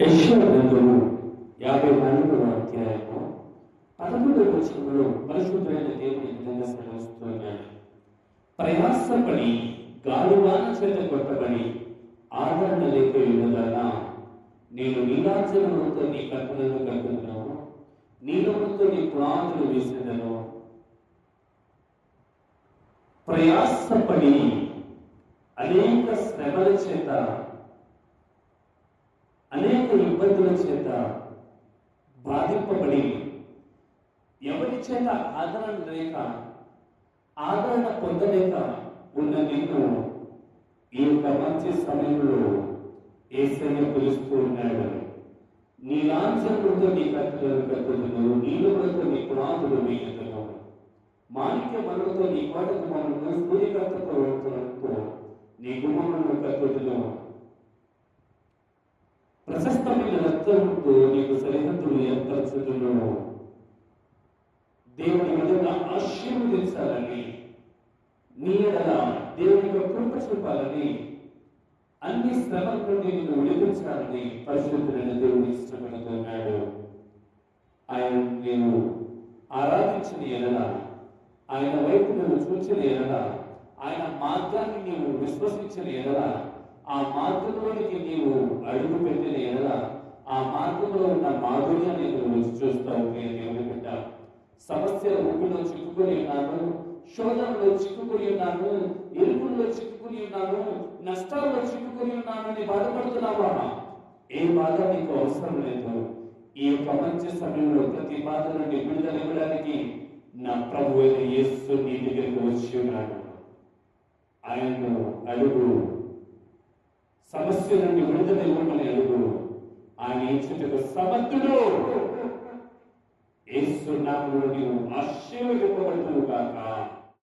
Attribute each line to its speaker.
Speaker 1: యెషయా గ్రంథము యాభై నాలుగవ అధ్యాయము పదమూడవ వచనంలో పరిశుద్ధమైన దేవుని విధంగా సెలవిస్తున్నాడు. ప్రయాసపడి గాలువాన చేత కొట్టబడి ఆదరణ లేక ఉన్నదానా నేను నీలాచరణతో నీ కట్టులను కట్టుతున్నాను నీలముతో నీ పునాదులు వేసేదను. ప్రయాసపడి అనేక శ్రమల చేత అనేక ఇబ్బందుల చేత బాధింపబడి ఎవరి చేత ఆదరణ లేక ఆదరణ పొందలేక ఉన్న నిన్ను ఈ యొక్క మంచి సమయంలో ఏసయ్య పిలుస్తూ ఉన్నాడు. నీ లాంఛనములతో నీ కట్టులను కట్టుదును నీళ్ళతో నీ పునాదులు వేయుదును మాణిక్య మనులతో నీ కోటకు మనము సూర్యకర్తతో నీ గుమ్మములను కట్టుదును ప్రశస్తమైన రక్తంతో నీకు సరిహద్దులు ఏర్పరచుదును దేవుని విధంగా ఆశీర్వదించాలని నీ ఎడల దేవుని యొక్క కృప చూపాలని అన్ని శ్రమల నుండి నిన్ను విడిపించాలని పరిశుద్ధులైన దేవుని ఇష్టపడుతున్నాడు. ఆయన నేను ఆరాధించిన ఎడల ఆయన వైపు నువ్వు చూచిన ఎడల ఆయన మార్గాన్ని నీవు విశ్వసించిన ఎడల ఆ మార్గంలోనికి నీవు అడుగు పెట్టిన ఎడల ఆ మార్గంలో ఉన్న మాధుర్యాన్ని నువ్వు రుచి చూస్తావు నేను దేవుని బిడ్డ సమస్యల ఊపిలో చిక్కుకొని ఉన్నాను శోధనలో చిక్కుకొని ఉన్నాను ఎరుపుల్లో చిక్కుకొని ఉన్నాను నష్టాల్లో చిక్కుకొని ఉన్నాను అని బాధపడుతున్నావా ఏ బాధ నీకు అవసరం లేదు. ఈ ప్రపంచ సమయంలో ప్రతి బాధ నుండి విడుదల ఇవ్వడానికి నా ప్రభు అయిన యేసు నీ దగ్గరికి వచ్చి ఉన్నాడు. ఆయన్ను అడుగు. సమస్య నుండి విడుదల ఇవ్వమని అడుగు ఆయన ఇచ్చినకు సమర్థుడు. ఏసు నామంలో నీవు ఆశీర్వదింపబడుతువు కాక.